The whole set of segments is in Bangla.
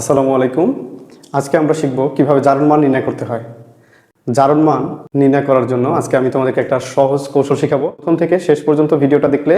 আসসালামু আলাইকুম। আজকে আমরা শিখব কীভাবে জারণ মান নির্ণয় করতে হয়। জারণ মান নির্ণয় করার জন্য আজকে আমি তোমাদেরকে একটা সহজ কৌশল শেখাবো। প্রথম থেকে শেষ পর্যন্ত ভিডিওটা দেখলে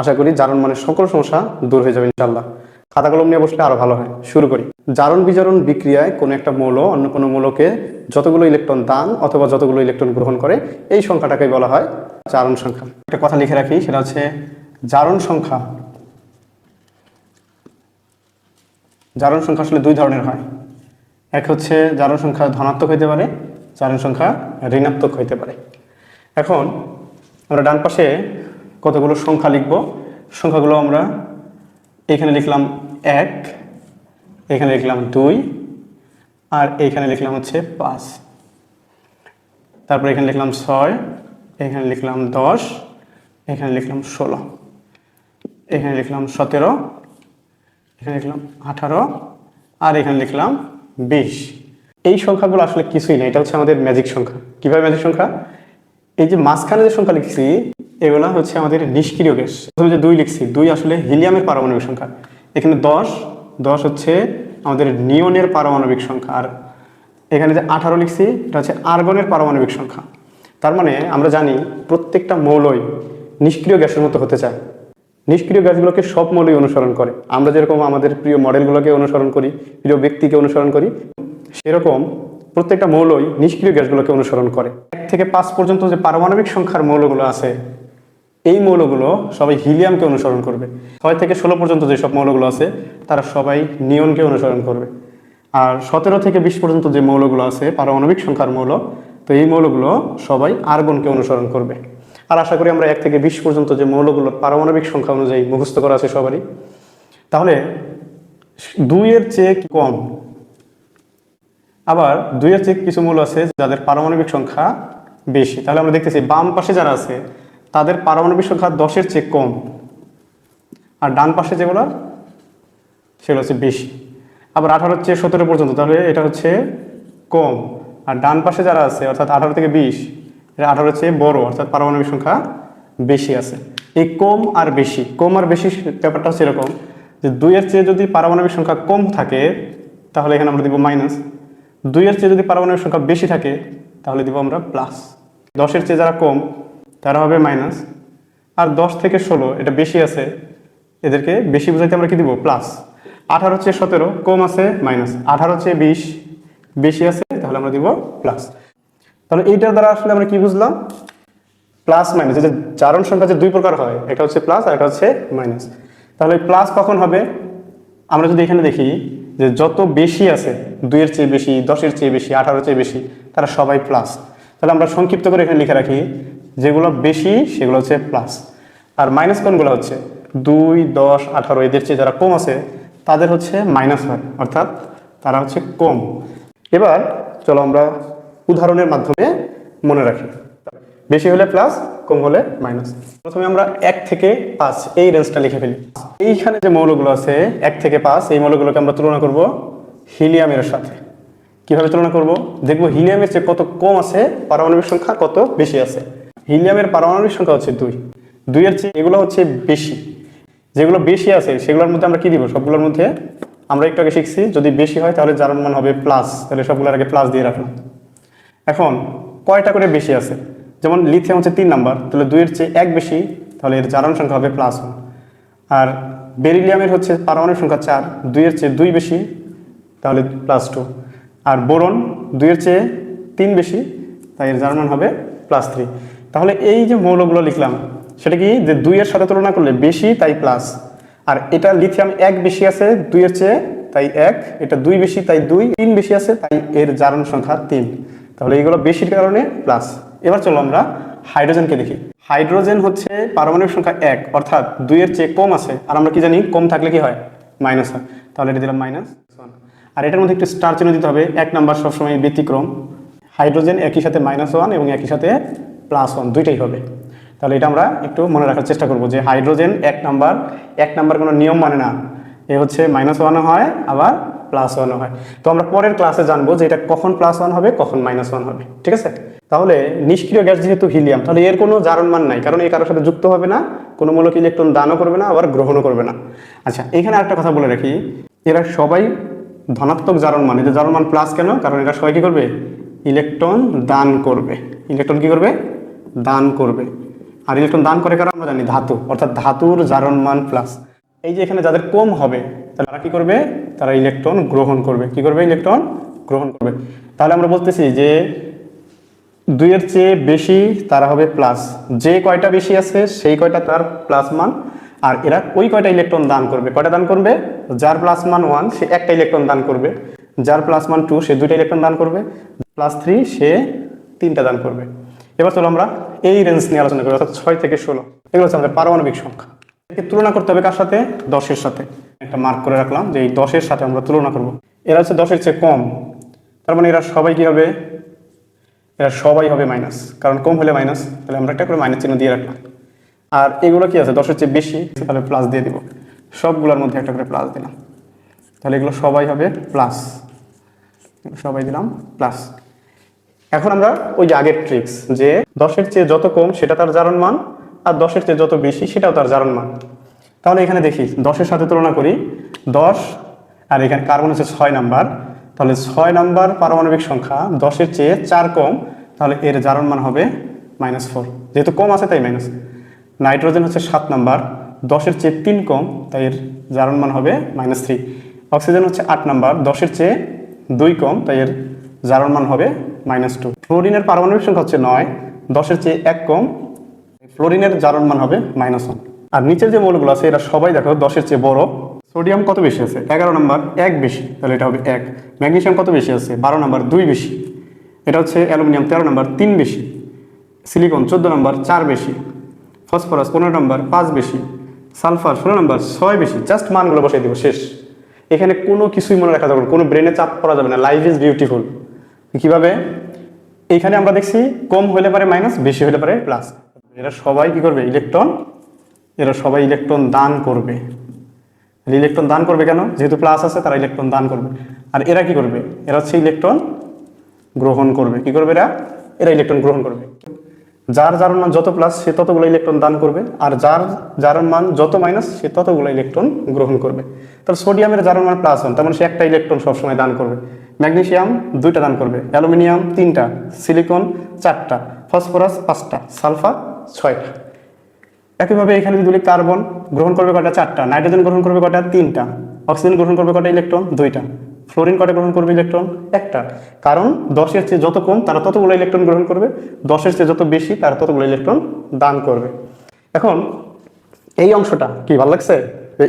আশা করি জারণ মানের সকল সমস্যা দূর হয়ে যাবে ইনশাল্লাহ খাতা কলম নিয়ে বসলে আরও ভালো হয়। শুরু করি। জারণ বিজারণ বিক্রিয়ায় কোনো একটা মৌল, অন্য কোনো মৌলকে যতগুলো ইলেকট্রন দান অথবা যতগুলো ইলেকট্রন গ্রহণ করে, এই সংখ্যাটাকে বলা হয় জারণ সংখ্যা। একটা কথা লিখে রাখি, সেটা হচ্ছে জারণ সংখ্যা জারণ সংখ্যা আসলে দুই ধরনের হয়। এক হচ্ছে জারণ সংখ্যা ধনাত্মক হইতে পারে, জারণ সংখ্যা ঋণাত্মক হইতে পারে। এখন আমরা ডান পাশে কতগুলো সংখ্যা লিখব? সংখ্যাগুলো আমরা এখানে লিখলাম এক, এখানে লিখলাম দুই, আর এখানে লিখলাম হচ্ছে পাঁচ। তারপর এখানে লিখলাম ছয়, এখানে লিখলাম দশ, এখানে লিখলাম ষোলো, এখানে লিখলাম সতেরো এখানে লিখলাম আঠারো, আর এখানে লিখলাম বিশ। এই সংখ্যাগুলো আসলে কিছুই না, এটা হচ্ছে আমাদের ম্যাজিক সংখ্যা। কীভাবে ম্যাজিক সংখ্যা? এই যে মাঝখানে যে সংখ্যা লিখছি, এগুলা হচ্ছে আমাদের নিষ্ক্রিয় গ্যাস। প্রথমে যে দুই লিখছি, দুই আসলে হিলিয়ামের পারমাণবিক সংখ্যা। এখানে দশ দশ হচ্ছে আমাদের নিয়নের পারমাণবিক সংখ্যা। আর এখানে যে আঠারো লিখছি, এটা হচ্ছে আর্গনের পারমাণবিক সংখ্যা। তার মানে আমরা জানি প্রত্যেকটা মৌলই নিষ্ক্রিয় গ্যাসের মতো হতে চায়। নিষ্ক্রিয় গ্যাসগুলোকে সব মৌলই অনুসরণ করে। আমরা যেরকম আমাদের প্রিয় মডেলগুলোকে অনুসরণ করি, প্রিয় ব্যক্তিকে অনুসরণ করি, সেরকম প্রত্যেকটা মৌলই নিষ্ক্রিয় গ্যাসগুলোকে অনুসরণ করে। এক থেকে পাঁচ পর্যন্ত যে পারমাণবিক সংখ্যার মৌলগুলো আছে, এই মৌলগুলো সবাই হিলিয়ামকে অনুসরণ করবে। ছয় থেকে ষোলো পর্যন্ত যেসব মৌলগুলো আছে, তারা সবাই নিয়নকে অনুসরণ করবে। আর সতেরো থেকে বিশ পর্যন্ত যে মৌলগুলো আছে, পারমাণবিক সংখ্যার মৌল, তো এই মৌলগুলো সবাই আর্গনকে অনুসরণ করবে। আর আশা করি আমরা এক থেকে বিশ পর্যন্ত যে মৌলগুলোর পারমাণবিক সংখ্যা অনুযায়ী মুখস্থ করা আছে সবারই, তাহলে দুইয়ের চেয়ে কম, আবার দুইয়ের চেয়ে কিছু মৌল আছে যাদের পারমাণবিক সংখ্যা বেশি। তাহলে আমরা দেখতেছি বাম পাশে যারা আছে, তাদের পারমাণবিক সংখ্যা দশের চেয়ে কম, আর ডান পাশে যেগুলো, সেগুলো হচ্ছে বেশি। আবার আঠারোর চেয়ে সতেরো পর্যন্ত, তাহলে এটা হচ্ছে কম, আর ডান পাশে যারা আছে, অর্থাৎ আঠারো থেকে বিশ এটা আঠারোর চেয়ে বড়, অর্থাৎ পারমাণবিক সংখ্যা বেশি আছে। এই কম আর বেশি, কম আর বেশি ব্যাপারটা হচ্ছে এরকম যে দুইয়ের চেয়ে যদি পারমাণবিক সংখ্যা কম থাকে, তাহলে এখানে আমরা দিব মাইনাস দুইয়ের চেয়ে যদি পারমাণবিক সংখ্যা বেশি থাকে, তাহলে দিব আমরা প্লাস দশের চেয়ে যারা কম, তারা হবে মাইনাস আর দশ থেকে ষোলো, এটা বেশি আছে, এদেরকে বেশি বোঝাইতে আমরা কি দিব? প্লাস আঠারো চেয়ে সতেরো, কম আছে মাইনাস আঠারো চেয়ে বিশ, বেশি আছে, তাহলে আমরা দিব প্লাস তাহলে এইটার দ্বারা আসলে আমরা কি বুঝলাম? প্লাস মাইনাস যে জারণ সংখ্যা যে দুই প্রকার হয় একটা হচ্ছে প্লাস আর একটা হচ্ছে মাইনাস। তাহলে প্লাস কখন হবে? আমরা যদি এখানে দেখি যে যত বেশি আছে, দুইয়ের চেয়ে বেশি, দশের চেয়ে বেশি, আঠারোর চেয়ে বেশি, তারা সবাই প্লাস। তাহলে আমরা সংক্ষিপ্ত করে এখানে লিখে রাখি, যেগুলো বেশি, সেগুলো হচ্ছে প্লাস। আর মাইনাস কোনগুলো হচ্ছে? দুই, দশ, আঠারো, এদের চেয়ে যারা কম আছে, তাদের হচ্ছে মাইনাস হয়, অর্থাৎ তারা হচ্ছে কম। এবার চলো আমরা উদাহরণের মাধ্যমে মনে রাখি। বেশি হলে প্লাস কম হলে মাইনাস প্রথমে আমরা এক থেকে পাঁচ, এই রেঞ্জটা লিখে ফেলি। এইখানে যে মৌলগুলো আছে, এক থেকে পাঁচ, এই মৌলগুলোকে আমরা তুলনা করব হিলিয়ামের সাথে। কীভাবে তুলনা করব? দেখব হিলিয়ামের চেয়ে কত কম আছে, পারমাণবিক সংখ্যা কত বেশি আছে। হিলিয়ামের পারমাণবিক সংখ্যা হচ্ছে দুই। দুইয়ের চেয়ে এগুলো হচ্ছে বেশি। যেগুলো বেশি আছে, সেগুলোর মধ্যে আমরা কি দিব? সবগুলোর মধ্যে আমরা একটু আগে শিখছি, যদি বেশি হয় তাহলে জারণ মান হবে প্লাস তাহলে সবগুলোর আগে প্লাস দিয়ে রাখলাম। এখন কয়টা করে বেশি আছে? যেমন লিথিয়াম হচ্ছে তিন নাম্বার, তাহলে দুইয়ের চেয়ে এক বেশি, তাহলে এর জারণ সংখ্যা হবে প্লাস ওয়ান আর বেরিলিয়ামের হচ্ছে পারমাণবিক সংখ্যা চার, দুইয়ের চেয়ে দুই বেশি, তাহলে প্লাস টু আর বোরন দুইয়ের চেয়ে তিন বেশি, তাই এর জার্মান হবে প্লাস থ্রি তাহলে এই যে মৌলগুলো লিখলাম, সেটা কি যে দুইয়ের সাথে তুলনা করলে বেশি, তাই প্লাস আর এটা লিথিয়াম এক বেশি আছে, দুইয়ের চেয়ে তাই এক, এটা দুই বেশি, তাই দুই, তিন বেশি আছে, তাই এর জারণ সংখ্যা তিন। তাহলে এইগুলো বেশির কারণে প্লাস এবার চলো আমরা হাইড্রোজেনকে দেখি। হাইড্রোজেন হচ্ছে পারমাণবিক সংখ্যা এক, অর্থাৎ দুইয়ের চেয়ে কম আছে। আর আমরা কি জানি, কম থাকলে কি হয়? মাইনাস হয়। তাহলে এটা দিলাম মাইনাস আর এটার মধ্যে একটু স্টার চিহ্ন দিতে হবে, এক নাম্বার সবসময় ব্যতিক্রম। হাইড্রোজেন একই সাথে মাইনাস ওয়ান এবং একই সাথে প্লাস ওয়ান দুইটাই হবে। তাহলে এটা আমরা একটু মনে রাখার চেষ্টা করব যে হাইড্রোজেন এক নাম্বার এক নাম্বার কোনো নিয়ম মানে না। এ হচ্ছে মাইনাস ওয়ানও হয়, আবার প্লাস ওয়ান হয়। তো আমরা পরের ক্লাসে জানব যে এটা কখন প্লাস ওয়ান হবে, কখন মাইনাস ওয়ান হবে, ঠিক আছে? তাহলে নিষ্ক্রিয় গ্যাস যেহেতু হিলিয়াম তাহলে এর কোনো জারণ মান নাই, কারণ এই কারোর সাথে যুক্ত হবে না, কোনো মূলক ইলেকট্রন দানও করবে না, আবার গ্রহণও করবে না। আচ্ছা এখানে আরেকটা কথা বলে রাখি, এরা সবাই ধনাত্মক জারণ মান এদের জারণ মান প্লাস কেন? কারণ এরা সবাই কি করবে? ইলেকট্রন দান করবে। ইলেকট্রন কি করবে? দান করবে। আর ইলেকট্রন দান করে কারণ আমরা জানি, ধাতু, অর্থাৎ ধাতুর জারণ মান প্লাস এই যে এখানে যাদের কম হবে তারা কি করবে? তারা ইলেকট্রন গ্রহণ করবে। কি করবে? ইলেকট্রন গ্রহণ করবে। তাহলে আমরা বলতেছি যে দুইয়ের চেয়ে বেশি তারা হবে প্লাস যে কয়টা বেশি আছে, সেই কয়টা তার প্লাস মান। আর এরা ওই কয়টা ইলেকট্রন দান করবে? কয়টা দান করবে? যার প্লাস মান ওয়ান সে একটা ইলেকট্রন দান করবে। যার প্লাস মান টু সে দুইটা ইলেকট্রন দান করবে। প্লাস থ্রি সে তিনটা দান করবে। এবার চলো আমরা এই রেঞ্জ নিয়ে আলোচনা করি, অর্থাৎ ছয় থেকে ষোলো। এগুলো হচ্ছে আমাদের পারমাণবিক সংখ্যা। একে তুলনা করতে হবে কার সাথে? দশের সাথে। একটা মার্ক করে রাখলাম যে এই দশের সাথে আমরা তুলনা করব। এরা হচ্ছে দশের চেয়ে কম। তার মানে এরা সবাই কি হবে? এরা সবাই হবে মাইনাস কারণ কম হলে মাইনাস তাহলে আমরা একটা করে মাইনাস চিহ্ন দিয়ে রাখলাম। আর এগুলো কি আছে? দশের চেয়ে বেশি, তাহলে প্লাস দিয়ে দিব। সবগুলোর মধ্যে একটা করে প্লাস দিলাম। তাহলে এগুলো সবাই হবে প্লাস সবাই দিলাম প্লাস এখন আমরা ওই যে আগের ট্রিক্স যে দশের চেয়ে যত কম, সেটা তার জারণ মান আর দশের চেয়ে যত বেশি, সেটাও তার জারণ মান। তাহলে এখানে দেখি, দশের সাথে তুলনা করি, দশ, আর এখানে কার্বন হচ্ছে ছয় নাম্বার। তাহলে ছয় নাম্বার পারমাণবিক সংখ্যা, দশের চেয়ে চার কম, তাহলে এর জারণ মান হবে মাইনাস ফোর। যেহেতু কম আছে, তাই মাইনাস। নাইট্রোজেন হচ্ছে সাত নাম্বার, দশের চেয়ে তিন কম, তাই এর জারণ মান হবে মাইনাস থ্রি। অক্সিজেন হচ্ছে আট নাম্বার, দশের চেয়ে দুই কম, তাই এর জারণ মান হবে মাইনাস টু। ফ্লোরিনের পারমাণবিক সংখ্যা হচ্ছে নয়, দশের চেয়ে এক কম ফ্লোরিনের জারণ মান হবে মাইনাস ওয়ান আর নিচের যে মৌলগুলো আছে, এরা সবাই দেখো দশের চেয়ে বড়। সোডিয়াম কত বেশি আছে? এগারো নাম্বার, এক বেশি। তাহলে এটা হবে এক। ম্যাগনেশিয়াম কত বেশি আছে? বারো নাম্বার, দুই বেশি। এটা হচ্ছে অ্যালুমিনিয়াম তেরো নাম্বার, তিন বেশি। সিলিকন চোদ্দ নাম্বার, চার বেশি। ফসফরাস পনেরো নাম্বার, পাঁচ বেশি। সালফার ষোলো নাম্বার, ছয় বেশি। জাস্ট মানগুলো বসাই দিব, শেষ। এখানে কোনো কিছুই মনে রাখা যাবে না, কোনো ব্রেনে চাপ পড়া যাবে না। লাইফ ইজ বিউটিফুল কীভাবে? এইখানে আমরা দেখছি কম হলে পারে মাইনাস বেশি হলে পারে প্লাস এরা সবাই কি করবে? ইলেকট্রন? এরা সবাই ইলেকট্রন দান করবে। ইলেকট্রন দান করবে কেন? যেহেতু প্লাস আছে, তারা ইলেকট্রন দান করবে। আর এরা কি করবে? এরা হচ্ছে ইলেকট্রন গ্রহণ করবে। কি করবে এরা? এরা ইলেকট্রন গ্রহণ করবে। যার যার মান যত প্লাস সে ততগুলো ইলেকট্রন দান করবে। আর যার যার মান যত মাইনাস সে ততগুলো ইলেকট্রন গ্রহণ করবে। তাহলে সোডিয়ামের যার মান প্লাস হন তার মানে সে একটা ইলেকট্রন সবসময় দান করবে। ম্যাগনেসিয়াম দুইটা দান করবে, অ্যালুমিনিয়াম তিনটা, সিলিকন চারটা, ফসফরাস পাঁচটা সালফার ছয়টা। একইভাবে এখানে যদি বলি কার্বন, গ্রহণ করবে কটা চারটা। নাইট্রোজেন গ্রহণ করবে কটা তিনটা। অক্সিজেন গ্রহণ করবে কটা ইলেকট্রন দুইটা। ফ্লোরিন কটা গ্রহণ করবে? ইলেকট্রন একটা। কারণ দশের চেয়ে যত কম, তারা ততগুলো ইলেকট্রন গ্রহণ করবে। দশের চেয়ে যত বেশি, তারা ততগুলো ইলেকট্রন দান করবে। এখন, এই অংশটা কি, ভালো লাগছে?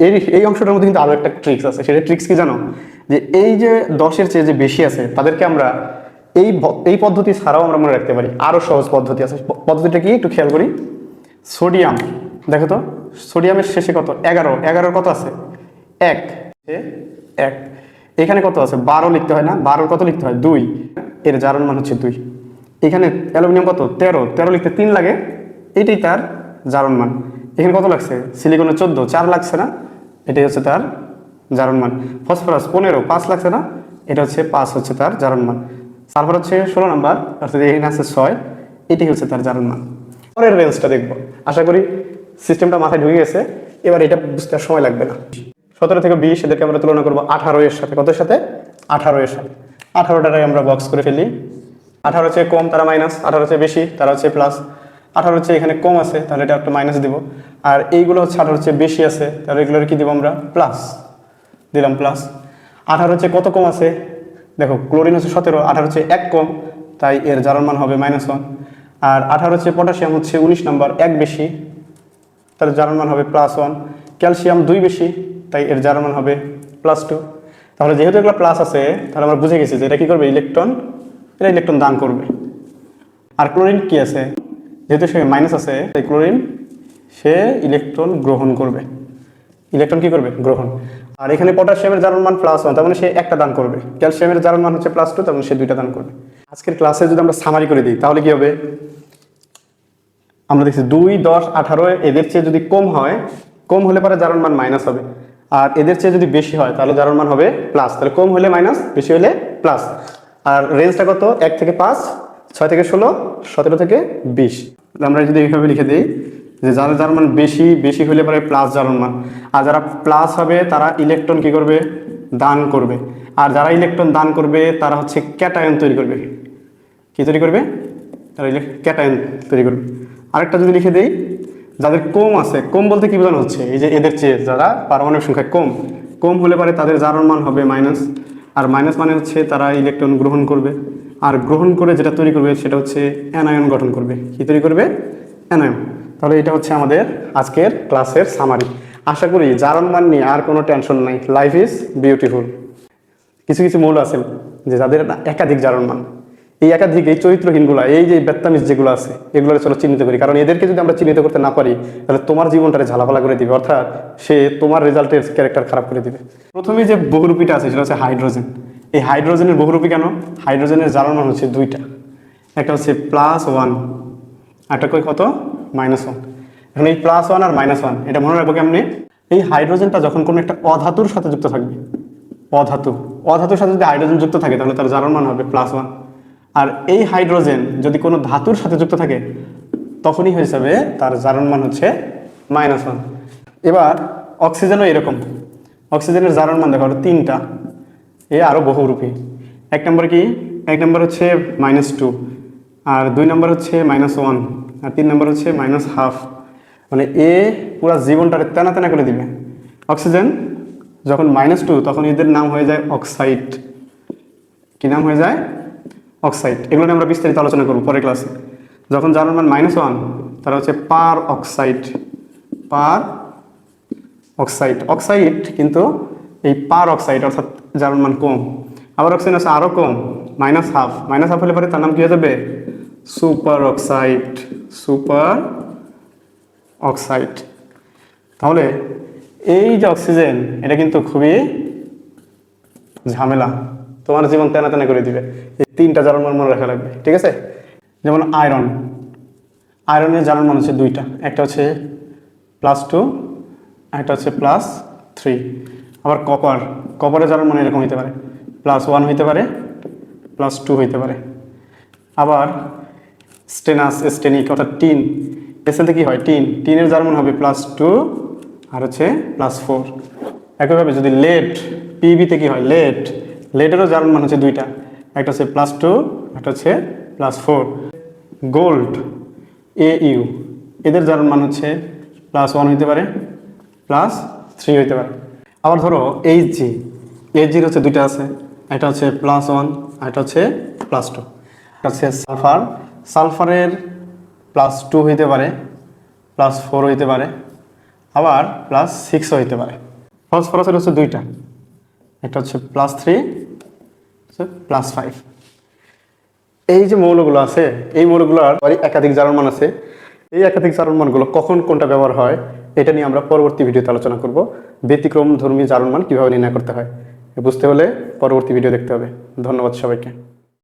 এই এই অংশটার মধ্যে কিন্তু আরও একটা ট্রিক্স আছে। সেটা ট্রিক্স কি জানো? যে এই যে দশের চেয়ে যে বেশি আছে, তাদেরকে আমরা এই এই পদ্ধতি ছাড়াও আমরা মনে রাখতে পারি। আরও সহজ পদ্ধতি আছে। পদ্ধতিটা কি একটু খেয়াল করি। সোডিয়াম, দেখো তো, সোডিয়ামের শেষে কত? এগারো। এগারোর কত আছে? এক। এক। এখানে কত আছে? বারো লিখতে হয় না? বারোর কত লিখতে হয়? দুই। এর জারণ মান হচ্ছে দুই। এখানে অ্যালুমিনিয়াম কত? তেরো। তেরো লিখতে তিন লাগে। এটাই তার জারণ মান। এখানে কত লাগছে? সিলিকনের চোদ্দ। চার লাগছে না? এটাই হচ্ছে তার জারণ মান। ফসফরাস পনেরো, পাঁচ লাগছে না? এটা হচ্ছে পাঁচ হচ্ছে তার জারণ মান। সালফার হচ্ছে ষোলো নাম্বার, অর্থাৎ এখানে আছে ছয়, এটাই হচ্ছে তার জারণ মান। পরের রেঞ্জটা দেখব। আশা করি সিস্টেমটা মাথায় ঢুকে গেছে। এবার এটা বুঝতে আর সময় লাগবে না। সতেরো থেকে বিশ, এদেরকে আমরা তুলনা করব আঠারো এর সাথে। কত সাথে? আঠারো এর সাথে। আঠারোটারে আমরা বক্স করে ফেলি। আঠারো চেয়ে কম, তারা মাইনাস আঠারো চেয়ে বেশি, তারা হচ্ছে প্লাস আঠারো হচ্ছে এখানে কম আছে, তাহলে এটা একটা মাইনাস দিব। আর এইগুলো হচ্ছে আঠারো হচ্ছে বেশি আছে, তাহলে এগুলোর কি দিব আমরা? প্লাস দিলাম প্লাস আঠারো হচ্ছে কত কম আছে? দেখো ক্লোরিন হচ্ছে সতেরো, আঠারো হচ্ছে এক কম, তাই এর জারণ মান হবে মাইনাস ওয়ান আর আঠারো হচ্ছে পটাশিয়াম হচ্ছে উনিশ নম্বর এক বেশি, তার জারণ মান হবে প্লাস ওয়ান ক্যালসিয়াম দুই বেশি, তাই এর জারণ মান হবে প্লাস টু তাহলে যেহেতু এগুলো প্লাস আছে, তাহলে আমরা বুঝে গেছি যে এটা কি করবে? ইলেকট্রন এটা ইলেকট্রন দান করবে। আর ক্লোরিন কি আছে? যেহেতু সে মাইনাস আছে, তাই ক্লোরিন সে ইলেকট্রন গ্রহণ করবে। ইলেকট্রন কি করবে? গ্রহণ। আর এখানে পটাশিয়ামের জারণ মান প্লাস ওয়ান তার মানে সে একটা দান করবে। ক্যালসিয়ামের জারণ মান হচ্ছে প্লাস টু তার মানে সে দুইটা দান করবে। আজকের ক্লাসে যদি আমরা সামারি করে দিই, তাহলে কি হবে? আমরা দেখছি দুই, দশ, আঠারো, এদের চেয়ে যদি কম হয়, কম হলে পরে জারণ মান মাইনাস হবে। আর এদের চেয়ে যদি বেশি হয়, তাহলে জারণ মান হবে প্লাস তাহলে কম হলে মাইনাস বেশি হলে প্লাস আর রেঞ্জটা কত? এক থেকে পাঁচ, ছয় থেকে ষোলো, সতেরো থেকে বিশ। আমরা যদি এইভাবে লিখে দিই যে যাদের যার মান বেশি বেশি হলে পরে প্লাস জারণ মান। আর যারা প্লাস হবে, তারা ইলেকট্রন কি করবে? দান করবে। আর যারা ইলেকট্রন দান করবে, তারা হচ্ছে ক্যাটায়ন তৈরি করবে। কি তৈরি করবে? তারা ক্যাটায়ন তৈরি করবে। আরেকটা যদি লিখে দেই, যাদের কম আছে, কম বলতে কী বোঝানো হচ্ছে? এই যে এদের চেয়ে যারা পারমাণবিক সংখ্যা কম কম হলে পারে তাদের জারণ মান হবে মাইনাস আর মাইনাস মানে হচ্ছে তারা ইলেকট্রন গ্রহণ করবে। আর গ্রহণ করে যেটা তৈরি করবে, সেটা হচ্ছে অ্যানায়ন গঠন করবে। কি তৈরি করবে? অ্যানায়ন তাহলে এটা হচ্ছে আমাদের আজকের ক্লাসের সামারি আশা করি জারণ মান নিয়ে আর কোনো টেনশন নাই লাইফ ইজ বিউটিফুল কিছু কিছু মৌল আছে যে যাদের একাধিক জারণ মান এই একাধিক, এই চরিত্রহীনগুলো, এই যে বেত্তামিস যেগুলো আছে এগুলো চলো চিহ্নিত করি। কারণ এদেরকে যদি আমরা চিহ্নিত করতে না পারি, তাহলে তোমার জীবনটারে ঝালাপালা করে দিবে। অর্থাৎ সে তোমার রেজাল্টের ক্যারেক্টার খারাপ করে দিবে। প্রথমে যে বহুরূপীটা আছে, সেটা হচ্ছে হাইড্রোজেন এই হাইড্রোজেনের বহুরূপী কেন? হাইড্রোজেনের জারণ মান হচ্ছে দুইটা। একটা হচ্ছে প্লাস ওয়ান একটা কই কত? মাইনাস ওয়ান এখন এই প্লাস ওয়ান আর মাইনাস ওয়ান এটা মনে রাখব কেমনি? এই হাইড্রোজেনটা যখন কোনো একটা অধাতুর সাথে যুক্ত থাকবে, অধাতু, অধাতুর সাথে যদি হাইড্রোজেন যুক্ত থাকে, তাহলে তার জারণ মান হবে প্লাস ওয়ান আর এই হাইড্রোজেন যদি কোনো ধাতুর সাথে যুক্ত থাকে, তখনই হয়ে যাবে তার জারণ মান হচ্ছে মাইনাস ওয়ান এবার অক্সিজেনও এরকম। অক্সিজেনের জারণ মান দেখো তিনটা। এ আরও বহুরূপী। এক নম্বর কি? এক নম্বর হচ্ছে মাইনাস টু আর দুই নম্বর হচ্ছে মাইনাস ওয়ান আর তিন নম্বর হচ্ছে মাইনাস হাফ মানে এ পুরো জীবনটারে তেনা তেনা করে দিবে। অক্সিজেন যখন মাইনাস টু তখন এদের নাম হয়ে যায় অক্সাইড কি নাম হয়ে যায়? অক্সাইড এগুলো নিয়ে আমরা বিস্তারিত আলোচনা করব পরের ক্লাসে যখন যার মান মাইনাস ওয়ান তারা হচ্ছে peroxide peroxide oxide কিন্তু এই পার অক্সাইড অর্থাৎ যার মান কম। আবার অক্সিজেন আছে আরও কম মাইনাস হাফ মাইনাস হাফ হলে পরে তার নাম কি হয়ে যাবে? Superoxide superoxide. তাহলে এই যে অক্সিজেন, এটা কিন্তু খুবই ঝামেলা। তোমার জীবন তেনা তেনা করে দিবে। এই তিনটা জারণ মান মনে রাখা লাগবে, ঠিক আছে? যেমন আয়রন। আয়রনের জারণ মান হচ্ছে দুইটা, একটা হচ্ছে প্লাস টু একটা হচ্ছে প্লাস থ্রি আবার কপার কপারের জারণ মান এরকম হইতে পারে। প্লাস ওয়ান হইতে পারে প্লাস টু হইতে পারে। আবার স্টেনাস, স্টেনিক, অর্থাৎ টিন। এসেলতে কি হয়? টিন। টিনের জার্মান হবে প্লাস টু আর হচ্ছে প্লাস ফোর একইভাবে যদি লেট পিবিতে কি হয়? লেট লেটেরও জার্মান মান হচ্ছে দুইটা। একটা হচ্ছে প্লাস টু একটা হচ্ছে plus four gold A U এদের জার্মান মান হচ্ছে প্লাস ওয়ান হইতে পারে প্লাস থ্রি হইতে পারে। আবার ধরো এইচ জি এইচ জির হচ্ছে দুইটা আছে। একটা হচ্ছে প্লাস ওয়ান একটা হচ্ছে প্লাস টু একটা হচ্ছে সালফার সালফারের প্লাস টু হইতে পারে প্লাস ফোর হইতে পারে, আবার প্লাস সিক্সও হইতে পারে। ফসফরাসের হচ্ছে দুইটা। একটা হচ্ছে প্লাস থ্রি প্লাস ফাইভ এই যে মৌলগুলো আছে, এই মৌলগুলোর একাধিক জারণমান আছে। এই একাধিক জারণমানগুলো কখন কোনটা ব্যবহার হয়, এটা নিয়ে আমরা পরবর্তী ভিডিওতে আলোচনা করব। ব্যতিক্রম ধর্মী জারণমান কীভাবে নির্ণয় করতে হয় বুঝতে হলে পরবর্তী ভিডিও দেখতে হবে। ধন্যবাদ সবাইকে।